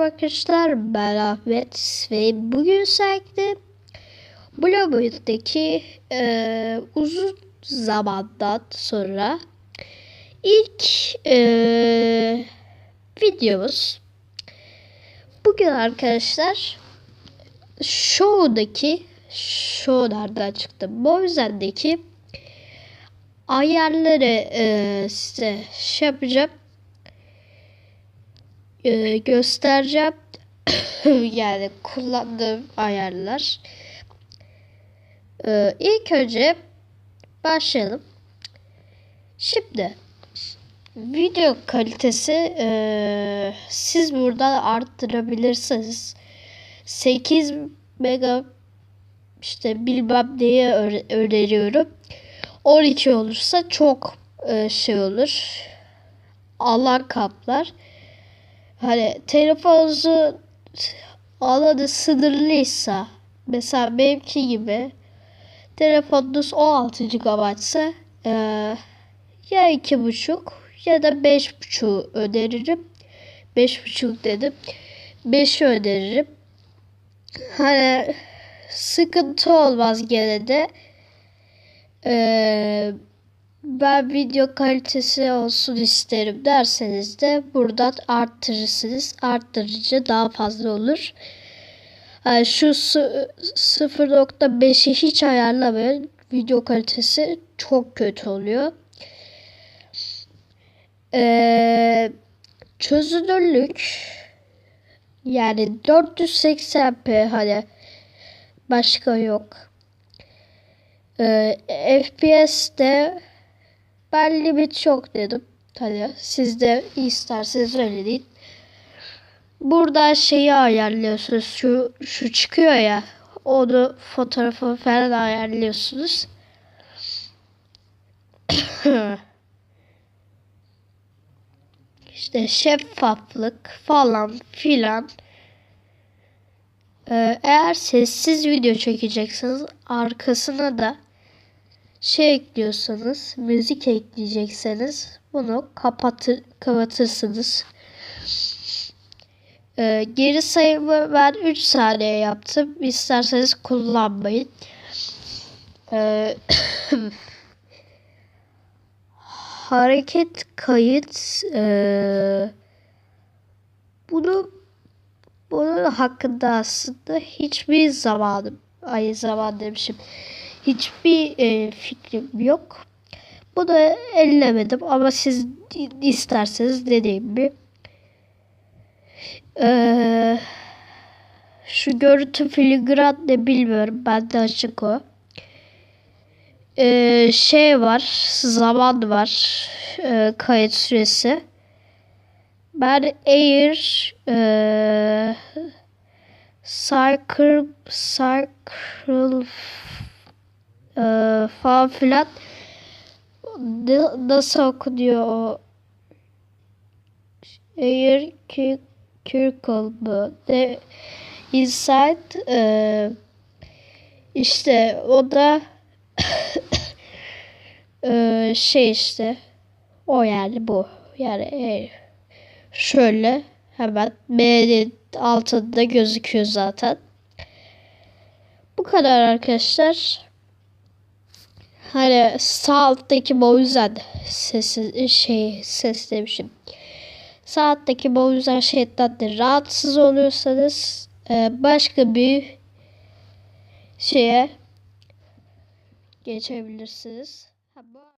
arkadaşlar ben Ahmet ve bugün sergide Blue e, uzun zamandan sonra ilk e, videomuz. Bugün arkadaşlar Show'daki Show nereden çıktı? Mozen'deki ayarları e, size şey yapacağım e, göstereceğim. yani kullandığım ayarlar. E, ilk önce başlayalım. Şimdi video kalitesi e, siz buradan arttırabilirsiniz. 8 mega işte bilmem neye öneriyorum. 12 olursa çok e, şey olur. alan kaplar. Hani telefonunuzu alanı sınırlıysa mesela benimki gibi telefonunuz 16 GB ise e, ya 2.5 ya da 5.5 öneririm. 5.5 dedim. 5'i öneririm. Hani sıkıntı olmaz gene de. Eee ben video kalitesi olsun isterim derseniz de buradan arttırırsınız. Arttırıcı daha fazla olur. Yani şu 0.5'i hiç ayarlamayın. Video kalitesi çok kötü oluyor. Ee, çözünürlük yani 480p hani başka yok. Ee, FPS de ben limit çok dedim. Hani siz de isterseniz öyle değil. Burada şeyi ayarlıyorsunuz. Şu, şu çıkıyor ya. Onu fotoğrafı falan ayarlıyorsunuz. işte şeffaflık falan filan. Ee, eğer sessiz video çekeceksiniz arkasına da şey ekliyorsanız, müzik ekleyecekseniz bunu kapatır, kapatırsınız. Ee, geri sayımı ben 3 saniye yaptım. İsterseniz kullanmayın. Ee, hareket kayıt e, bunu bunun hakkında aslında hiçbir zamanım ay zaman demişim hiçbir e, fikrim yok. Bunu ellemedim ama siz isterseniz dediğim gibi ee, şu görüntü filigran ne bilmiyorum. Ben de açık o. Ee, şey var. Zaman var. Ee, kayıt süresi. Ben Air e, Cycle Cycle e, falan filan nasıl okunuyor o Air Circle mı? De Inside e, işte o da e, şey işte o yani bu yani e, şöyle hemen M'nin altında gözüküyor zaten. Bu kadar arkadaşlar. Hani sağ alttaki o yüzden şey ses demişim. Sağ alttaki o yüzden şeyden de rahatsız oluyorsanız e, başka bir şeye geçebilirsiniz. Bu